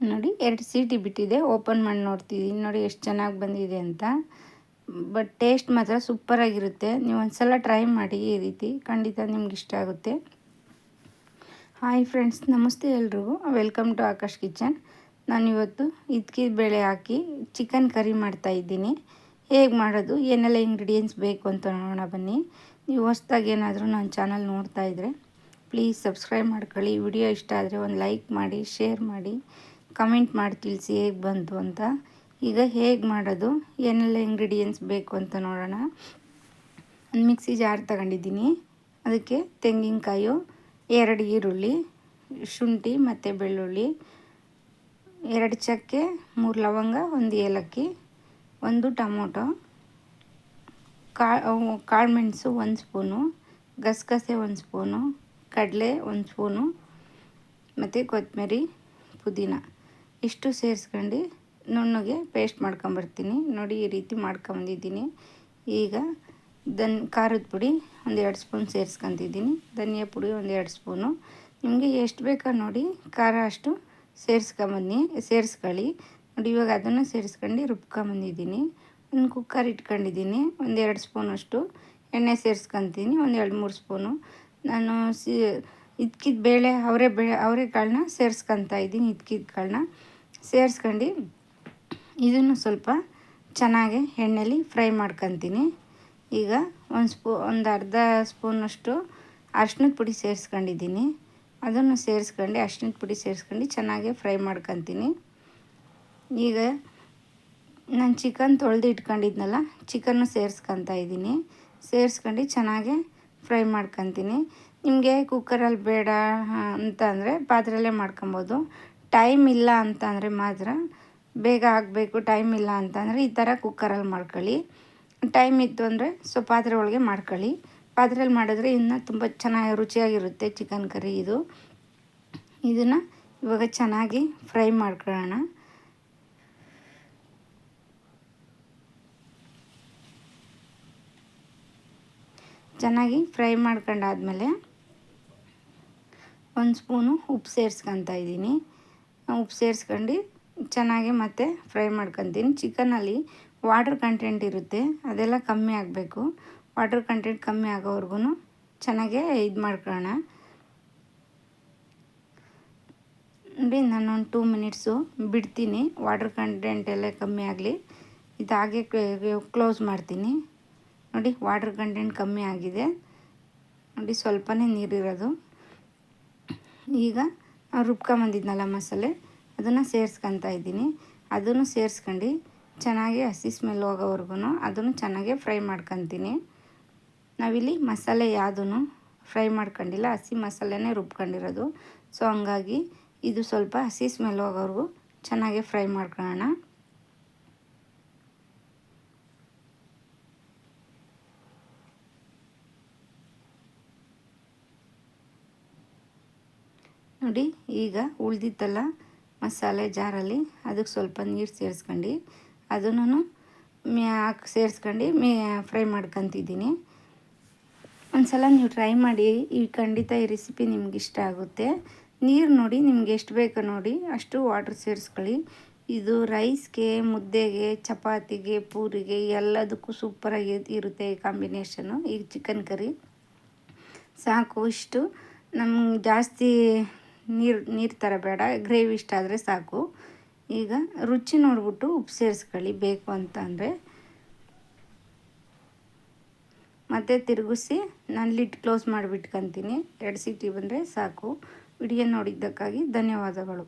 ನೋಡಿ, ಎರಡು ಸೀಟಿ ಬಿಟ್ಟಿದೆ. ಓಪನ್ ಮಾಡಿ ನೋಡ್ತಿದ್ದೀನಿ ನೋಡಿ, ಎಷ್ಟು ಚೆನ್ನಾಗಿ ಬಂದಿದೆ ಅಂತ. ಬಟ್ ಟೇಸ್ಟ್ ಮಾತ್ರ ಸೂಪರಾಗಿರುತ್ತೆ ನೀವು ಒಂದು ಸಲ ಟ್ರೈ ಮಾಡಿ ಈ ರೀತಿ. ಖಂಡಿತ ನಿಮ್ಗೆ ಇಷ್ಟ ಆಗುತ್ತೆ. ಹಾಯ್ ಫ್ರೆಂಡ್ಸ್, ನಮಸ್ತೆ ಎಲ್ರಿಗೂ. Welcome to Akash kitchen. ನಾನಿವತ್ತು ಇದ್ಕಿದ ಬೇಳೆ ಹಾಕಿ ಚಿಕನ್ ಕರಿ ಮಾಡ್ತಾ ಇದ್ದೀನಿ. ಹೇಗೆ ಮಾಡೋದು, ಏನೆಲ್ಲ ಇಂಗ್ರೀಡಿಯೆಂಟ್ಸ್ ಬೇಕು ಅಂತ ನೋಡೋಣ ಬನ್ನಿ. ನೀವು ಹೊಸ್ದಾಗಿ ಏನಾದರೂ ನನ್ನ ಚಾನಲ್ ನೋಡ್ತಾ ಇದ್ದರೆ ಪ್ಲೀಸ್ ಸಬ್ಸ್ಕ್ರೈಬ್ ಮಾಡ್ಕೊಳ್ಳಿ. ವಿಡಿಯೋ ಇಷ್ಟ ಆದರೆ ಒಂದು ಲೈಕ್ ಮಾಡಿ, ಶೇರ್ ಮಾಡಿ. ಕಮೆಂಟ್ ಮಾಡಿ ತಿಳಿಸಿ ಹೇಗೆ ಬಂತು ಅಂತ. ಈಗ ಹೇಗೆ ಮಾಡೋದು, ಏನೆಲ್ಲ ಇಂಗ್ರೀಡಿಯೆಂಟ್ಸ್ ಬೇಕು ಅಂತ ನೋಡೋಣ. ಮಿಕ್ಸಿ ಜಾರ್ ತಗೊಂಡಿದ್ದೀನಿ. ಅದಕ್ಕೆ ತೆಂಗಿನಕಾಯು, ಎರಡು ಈರುಳ್ಳಿ, ಶುಂಠಿ ಮತ್ತು ಬೆಳ್ಳುಳ್ಳಿ, ಎರಡು ಚಕ್ಕೆ, ಮೂರು ಲವಂಗ, ಒಂದು ಏಲಕ್ಕಿ, ಒಂದು ಟೊಮೊಟೊ ಕಾಳು ಕಾಳು ಮೆಣಸು ಒಂದು ಸ್ಪೂನು, ಗಸಗಸೆ ಒಂದು ಸ್ಪೂನು, ಕಡಲೆ ಒಂದು ಸ್ಪೂನು, ಮತ್ತು ಕೊತ್ತಂಬರಿ ಪುದೀನ. ಇಷ್ಟು ಸೇರಿಸ್ಕೊಂಡು ನುಣ್ಣಗೆ ಪೇಸ್ಟ್ ಮಾಡ್ಕೊಂಬರ್ತೀನಿ. ನೋಡಿ, ಈ ರೀತಿ ಮಾಡ್ಕೊಂಬಂದಿದ್ದೀನಿ. ಈಗ ದನ್, ಖಾರದ ಪುಡಿ ಒಂದು ಎರಡು ಸ್ಪೂನ್ ಸೇರಿಸ್ಕೊಂತಿದ್ದೀನಿ. ಧನಿಯಾ ಪುಡಿ ಒಂದು ಎರಡು ಸ್ಪೂನು. ನಿಮಗೆ ಎಷ್ಟು ಬೇಕೋ ನೋಡಿ, ಖಾರ ಅಷ್ಟು ಸೇರಿಸ್ಕೊಂಬನ್ನಿ, ಸೇರಿಸ್ಕೊಳ್ಳಿ. ನೋಡಿ, ಇವಾಗ ಅದನ್ನು ಸೇರಿಸ್ಕೊಂಡು ರುಬ್ಕೊಂಬಂದಿದ್ದೀನಿ. ಒಂದು ಕುಕ್ಕರ್ ಇಟ್ಕೊಂಡಿದ್ದೀನಿ. ಒಂದು ಎರಡು ಸ್ಪೂನಷ್ಟು ಎಣ್ಣೆ ಸೇರಿಸ್ಕೊತೀನಿ. ಒಂದು ಎರಡು ಮೂರು ಸ್ಪೂನು. ನಾನು ಸಿ ಇದ್ಕಿದ ಬೇಳೆ ಅವರೇ ಬೇಳೆ ಅವರೆಕಾಳನ್ನ ಸೇರಿಸ್ಕೊತಾ ಇದ್ದೀನಿ ಇದ್ಕಿದ ಕಾಳನ್ನ ಸೇರಿಸ್ಕೊಂಡು ಇದನ್ನು ಸ್ವಲ್ಪ ಚೆನ್ನಾಗಿ ಎಣ್ಣೆಲಿ ಫ್ರೈ ಮಾಡ್ಕೊತೀನಿ. ಈಗ ಒಂದು ಸ್ಪೂ, ಒಂದು ಅರ್ಧ ಸ್ಪೂನಷ್ಟು ಅರ್ಶಿನದ ಪುಡಿ ಸೇರಿಸ್ಕೊಂಡಿದ್ದೀನಿ. ಅದನ್ನು ಸೇರಿಸ್ಕೊಂಡು ಅರ್ಶಿನದ ಪುಡಿ ಸೇರಿಸ್ಕೊಂಡು ಚೆನ್ನಾಗಿ ಫ್ರೈ ಮಾಡ್ಕೊತೀನಿ. ಈಗ ನಾನು ಚಿಕನ್ ತೊಳೆದು ಇಟ್ಕೊಂಡಿದ್ನಲ್ಲ, ಚಿಕನ್ನು ಸೇರಿಸ್ಕೊತಾ ಇದ್ದೀನಿ. ಸೇರಿಸ್ಕೊಂಡು ಚೆನ್ನಾಗಿ ಫ್ರೈ ಮಾಡ್ಕೊತೀನಿ. ನಿಮಗೆ ಕುಕ್ಕರಲ್ಲಿ ಬೇಡ ಅಂತ ಅಂದರೆ ಪಾತ್ರೆಯಲ್ಲೇ ಮಾಡ್ಕೊಬೋದು. ಟೈಮ್ ಇಲ್ಲ ಅಂತ ಅಂದರೆ ಮಾತ್ರ ಬೇಗ ಆಗಬೇಕು ಟೈಮ್ ಇಲ್ಲ ಅಂತಂದರೆ ಈ ಥರ ಕುಕ್ಕರಲ್ಲಿ ಮಾಡ್ಕೊಳ್ಳಿ. ಟೈಮ್ ಇತ್ತು ಅಂದರೆ ಸೊ ಪಾತ್ರೆ ಒಳಗೆ ಮಾಡ್ಕೊಳ್ಳಿ. ಪಾತ್ರೆಯಲ್ಲಿ ಮಾಡಿದ್ರೆ ಇನ್ನೂ ತುಂಬ ಚೆನ್ನಾಗಿ ರುಚಿಯಾಗಿರುತ್ತೆ ಚಿಕನ್ ಕರಿ ಇದು. ಇದನ್ನು ಇವಾಗ ಚೆನ್ನಾಗಿ ಫ್ರೈ ಮಾಡ್ಕೊಳ್ಳೋಣ. ಚೆನ್ನಾಗಿ ಫ್ರೈ ಮಾಡ್ಕೊಂಡಾದ್ಮೇಲೆ ಒಂದು ಸ್ಪೂನು ಉಪ್ಪು ಸೇರಿಸ್ಕೊತಾ ಇದ್ದೀನಿ. ಉಪ್ಪು ಸೇರಿಸ್ಕೊಂಡು ಚೆನ್ನಾಗಿ ಮತ್ತೆ ಫ್ರೈ ಮಾಡ್ಕೊತೀನಿ. ಚಿಕನಲ್ಲಿ ವಾಟರ್ ಕಂಟೆಂಟ್ ಇರುತ್ತೆ, ಅದೆಲ್ಲ ಕಮ್ಮಿ ಆಗಬೇಕು. ವಾಟರ್ ಕಂಟೆಂಟ್ ಕಮ್ಮಿ ಆಗೋವರೆಗೂ ಚೆನ್ನಾಗೇ ಇದು ಮಾಡ್ಕೊಳ್ಳೋಣ. ನೋಡಿ ನಾನು ಒಂದು ಟೂ ಮಿನಿಟ್ಸು ಬಿಡ್ತೀನಿ. ವಾಟರ್ ಕಂಟೆಂಟ್ ಎಲ್ಲ ಕಮ್ಮಿ ಆಗಲಿ. ಇದು ಹಾಗೆ ಕ್ಲೋಸ್ ಮಾಡ್ತೀನಿ. ನೋಡಿ, ವಾಟರ್ ಕಂಟೆಂಟ್ ಕಮ್ಮಿ ಆಗಿದೆ. ನೋಡಿ, ಸ್ವಲ್ಪನೇ ನೀರಿರೋದು. ಈಗ ರುಬ್ಕೊಂಬಂದಿದ್ನಲ್ಲ ಮಸಾಲೆ, ಅದನ್ನು ಸೇರಿಸ್ಕೊತಾ ಇದ್ದೀನಿ. ಅದನ್ನು ಸೇರಿಸ್ಕೊಂಡು ಚೆನ್ನಾಗಿ ಹಸಿ ಸ್ಮೆಲ್ ಹೋಗೋವರೆಗೂ ಅದನ್ನು ಚೆನ್ನಾಗೆ ಫ್ರೈ ಮಾಡ್ಕೊತೀನಿ. ನಾವಿಲ್ಲಿ ಮಸಾಲೆ ಯಾವುದೂ ಫ್ರೈ ಮಾಡ್ಕೊಂಡಿಲ್ಲ, ಹಸಿ ಮಸಾಲೆನೇ ರುಬ್ಕೊಂಡಿರೋದು. ಸೊ ಹಂಗಾಗಿ ಇದು ಸ್ವಲ್ಪ ಹಸಿ ಸ್ಮೆಲ್ ಹೋಗೋವರೆಗೂ ಚೆನ್ನಾಗೆ ಫ್ರೈ ಮಾಡ್ಕೊಳ್ಳೋಣ. ನೋಡಿ, ಈಗ ಉಳ್ದಿತ್ತಲ್ಲ ಮಸಾಲೆ ಜಾರಲ್ಲಿ ಅದಕ್ಕೆ ಸ್ವಲ್ಪ ನೀರು ಸೇರಿಸ್ಕೊಂಡು. ಅದನ್ನು ಮ್ಯಾಕ್ ಸೇರಿಸ್ಕೊಂಡು, ಮೇ ಫ್ರೈ ಮಾಡ್ಕೊತಿದ್ದೀನಿ. ಒಂದು ಸಲ ನೀವು ಟ್ರೈ ಮಾಡಿ, ಈ ಖಂಡಿತ ಈ ರೆಸಿಪಿ ನಿಮ್ಗೆ ಇಷ್ಟ ಆಗುತ್ತೆ. ನೀರು ನೋಡಿ, ನಿಮ್ಗೆ ಎಷ್ಟು ಬೇಕೋ ನೋಡಿ, ಅಷ್ಟು ವಾಟ್ರ್ ಸೇರಿಸ್ಕೊಳ್ಳಿ. ಇದು ರೈಸ್ಗೆ, ಮುದ್ದೆಗೆ, ಚಪಾತಿಗೆ, ಪೂರಿಗೆ ಎಲ್ಲದಕ್ಕೂ ಸೂಪರಾಗಿ ಇರುತ್ತೆ ಈ ಕಾಂಬಿನೇಷನು ಈ ಚಿಕನ್ ಕರಿ ಸಾಕು ಇಷ್ಟು. ನಮ್ಗೆ ಜಾಸ್ತಿ ನೀರು ನೀರು ಥರ ಬೇಡ ಗ್ರೇವಿ ಇಷ್ಟ ಆದರೆ ಸಾಕು. ಈಗ ರುಚಿ ನೋಡಿಬಿಟ್ಟು ಉಪ್ಪು ಸೇರಿಸ್ಕೊಳ್ಳಿ, ಬೇಕು ಅಂತ ಅಂದರೆ. ಮತ್ತೆ ತಿರುಗಿಸಿ ನಾನು ಲಿಡ್ ಕ್ಲೋಸ್ ಮಾಡಿಬಿಟ್ಕೊತೀನಿ. ಎರಡು ಸೀಟಿ ಬಂದರೆ ಸಾಕು. ವಿಡಿಯೋ ನೋಡಿದ್ದಕ್ಕಾಗಿ ಧನ್ಯವಾದಗಳು.